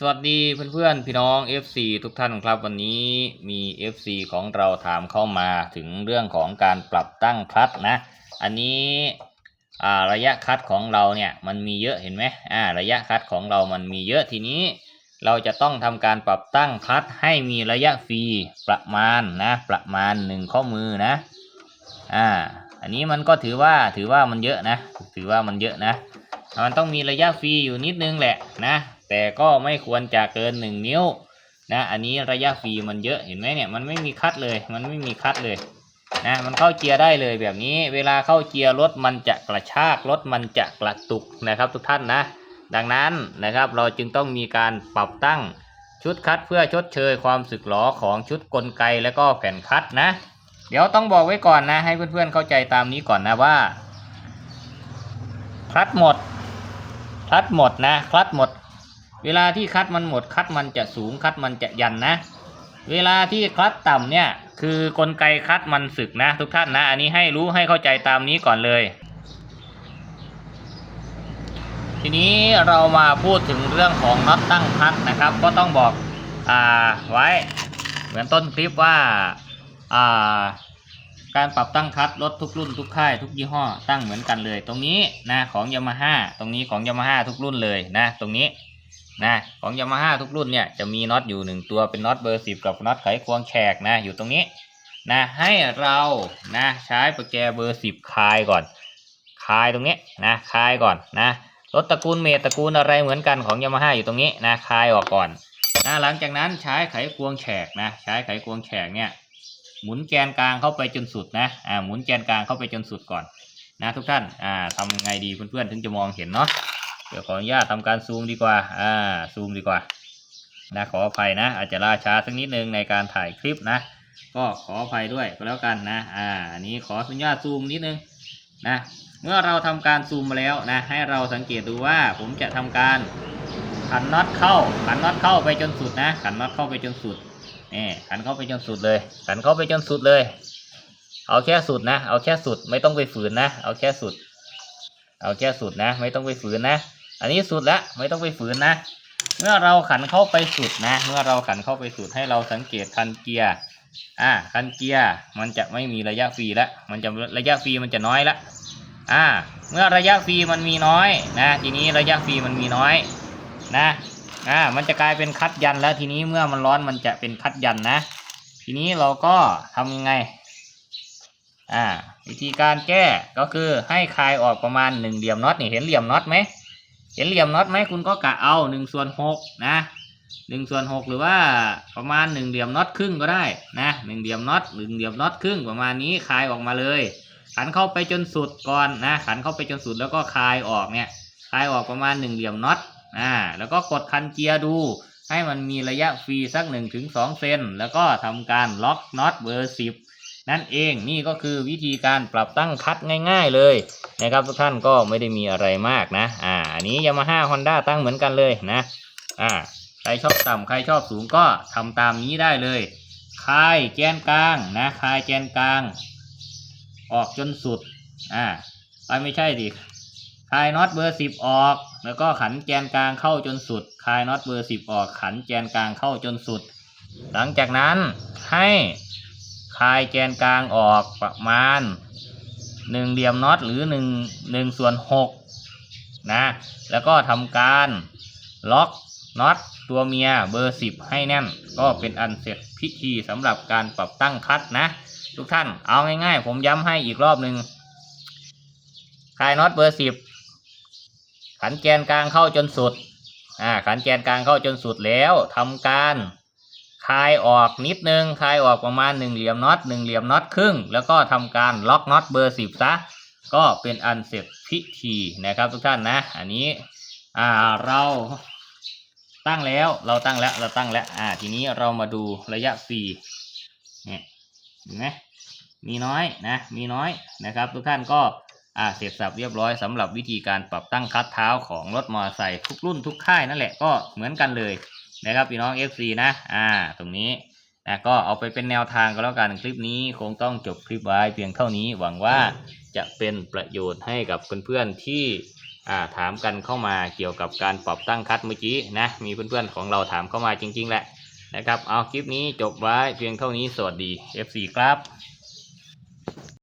สวัสดีเพื่อนๆ พี่น้อง FC ทุกท่านครับวันนี้มี FC ของเราถามเข้ามาถึงเรื่องของการปรับตั้งคลัตช์นะ อันนี้ระยะคลัตช์ของเราเนี่ยมันมีเยอะเห็นไหมอ่าระยะคลัตช์ของเรามันมีเยอะทีนี้ เราจะต้องทำการปรับตั้งคลัตช์ให้มีระยะฟรีประมาณนะประมาณหนึ่งข้อมือนะอ่าอันนี้มันก็ถือว่าถือว่ามันเยอะนะ ถือว่ามันเยอะนะ มันต้องมีระยะฟรีอยู่นิดนึงแหละนะ แต่ก็ไม่ควรจะเกินหนึ่งนิ้วนะอันนี้ระยะฟรีมันเยอะเห็นไหมเนี่ยมันไม่มีคัดเลย มันไม่มีคัดเลยนะมันเข้าเกียร์ได้เลยแบบนี้ เวลาเข้าเกียร์รถมันจะกระชากรถมันจะกระตุกนะครับทุกท่านนะ ดังนั้นนะครับเราจึงต้องมีการปรับตั้งชุดคัดเพื่อชดเชยความสึกหรอของชุดกลไกและก็แผ่นคัดนะ เดี๋ยวต้องบอกไว้ก่อนนะ ให้เพื่อนๆเข้าใจตามนี้ก่อนนะว่าคัดหมด คลัดหมดนะคลัดหมด เวลาที่คลัดมันหมดคลัดมันจะสูงคลัดมันจะยันนะ เวลาที่คลัดต่ำเนี่ยคือกลไกคลัดมันสึกนะ ทุกท่านนะ อันนี้ให้รู้ให้เข้าใจตามนี้ก่อนเลย ทีนี้เรามาพูดถึงเรื่องของน็อตตั้งคลัดนะครับ ก็ต้องบอกอ่าไว้เหมือนต้นคลิปว่าอ่า การปรับตั้งคัตรถทุกรุ่นทุกค่ายทุกยี่ห้อตั้งเหมือนกันเลย ตรงนี้นะของยามาฮ่าตรงนี้ของยามาฮ่าทุกรุ่นเลยนะตรงนี้นะของยามาฮ่าทุกรุ่นเนี่ยจะมีน็อตอยู่หนึ่งตัวเป็นน็อตเบอร์สิบกับน็อตไขควงแฉกนะอยู่ตรงนี้นะให้เรานะใช้ประแกเบอร์สิบคลายก่อนคลายตรงนี้นะคลายก่อนนะรถตระกูลเมทตระกูลอะไรเหมือนกันของยามาฮ่าอยู่ตรงนี้นะคลายออกก่อนนะหลังจากนั้นใช้ไขควงแฉกนะใช้ไขควงแฉกเนี่ย หมุนแกนกลางเข้าไปจนสุดนะอ่าหมุนแกนกลางเข้าไปจนสุดก่อนนะทุกท่านอ่าทำไงดีเพื่อนๆถึงจะมองเห็นเนาะเดี๋ยวขออนุญาตทำการซูมดีกว่าอ่าซูมดีกว่านะขออภัยนะ อาจจะล่าช้าสักนิดนึงในการถ่ายคลิปนะ ก็ขออภัยด้วยก็แล้วกันนะอ่าอันนี้ขออนุญาตซูมนิดนึงนะเมื่อเราทำการซูมมาแล้วนะให้เราสังเกตดูว่าผมจะทำการขันน็อตเข้าขันน็อตเข้าไปจนสุดนะขันน็อตเข้าไปจนสุด นี่ขันเข้าไปจนสุดเลยขันเข้าไปจนสุดเลย เอาแค่สุดนะ เอาแค่สุดไม่ต้องไปฝืนนะ เอาแค่สุด เอาแค่สุดนะ ไม่ต้องไปฝืนนะ อันนี้สุดแล้วไม่ต้องไปฝืนนะ เมื่อเราขันเข้าไปสุดนะ เมื่อเราขันเข้าไปสุดให้เราสังเกตคันเกียร์อ่าคันเกียร์มันจะไม่มีระยะฟรีแล้วมันจะระยะฟรีมันจะน้อยละอ่า เมื่อระยะฟรีมันมีน้อยนะ ทีนี้ระยะฟรีมันมีน้อยนะ อ่ามันจะกลายเป็นคัดยันแล้วทีนี้เมื่อมันร้อนมันจะเป็นคัดยันนะ ทีนี้เราก็ทำยังไงอ่าวิธีการแก้ก็คือให้คลายออกประมาณหนึ่งเหลี่ยมน็อตนี่เห็นเหลี่ยมน็อตไหมเห็นเหลี่ยมน็อตไหมคุณก็กะเอาหนึ่งส่วนหกนะหนึ่งส่วนหกหรือว่าประมาณหนึ่งเหลี่ยมน็อตครึ่งก็ได้นะหนึ่งเหลี่ยมน็อตหนึ่งเหลี่ยมน็อตครึ่งประมาณนี้คลายออกมาเลย ขันเข้าไปจนสุดก่อนนะขันเข้าไปจนสุดแล้วก็คลายออกเนี่ยคลายออกประมาณหนึ่งเหลี่ยมน็อต อ่าแล้วก็กดคันเกียร์ดู ให้มันมีระยะฟรีสัก1นถึงสเซนแล้วก็ทำการล็อกน็อตเบอร์สิบนั่นเองนี่ก็คือวิธีการปรับตั้งคัดง่ายๆเลยนะครับทุกท่านก็ไม่ได้มีอะไรมากนะอ่าอันนี้ยามาฮ่าฮอนด้าตั้งเหมือนกันเลยนะอ่าใครชอบต่ำใครชอบสูงก็ทำตามนี้ได้เลยคายแกนกลางนะคายแกนกลาง ออกจนสุดอ่าไปไม่ใช่ดิ คลายน็อตเบอร์สิบออก แล้วก็ขันแกนกลางเข้าจนสุด คลายน็อตเบอร์สิบออก ขันแกนกลางเข้าจนสุด หลังจากนั้นให้คลายแกนกลางออกประมาณหนึ่งเหลี่ยมน็อตหรือหนึ่งหนึ่งส่วนหกนะ แล้วก็ทำการล็อกน็อตตัวเมียเบอร์สิบให้แน่น ก็เป็นอันเสร็จพิธีสำหรับการปรับตั้งคัดนะ ทุกท่านเอาง่ายๆ ผมย้ำให้อีกรอบหนึ่งคลายน็อตเบอร์สิบ ขันแกนกลางเข้าจนสุดอ่าขันแกนกลางเข้าจนสุดแล้วทำการคลายออกนิดนึงคลายออกประมาณหนึ่งเหลี่ยมน็อตหนึ่งเหลี่ยมน็อตครึ่ง แล้วก็ทำการล็อกน็อตเบอร์สิบซะก็เป็นอันเสร็จพิธีนะครับทุกท่านนะ อันนี้อ่าเราตั้งแล้วเราตั้งแล้วเราตั้งแล้วอ่าทีนี้เรามาดูระยะฟรีเนี่ยเห็นไหมมีน้อยนะมีน้อยนะครับ ทุกท่านก็ อ่าเสร็จสับเรียบร้อยสำหรับวิธีการปรับตั้งคัดเท้าของรถมอเตอร์ไซค์ทุกรุ่นทุกค่ายนั่นแหละก็เหมือนกันเลยนะครับพี่น้อง FC นะอ่าตรงนี้นะก็เอาไปเป็นแนวทางก็แล้วกันคลิปนี้คงต้องจบคลิปไว้เพียงเท่านี้หวังว่าจะเป็นประโยชน์ให้กับเพื่อนๆที่อ่าถามกันเข้ามาเกี่ยวกับการปรับตั้งคัดเมื่อกี้นะมีเพื่อนๆของเราถามเข้ามาจริง ๆ แหละนะครับเอาคลิปนี้จบไว้เพียงเท่านี้สวัสดี FC ครับ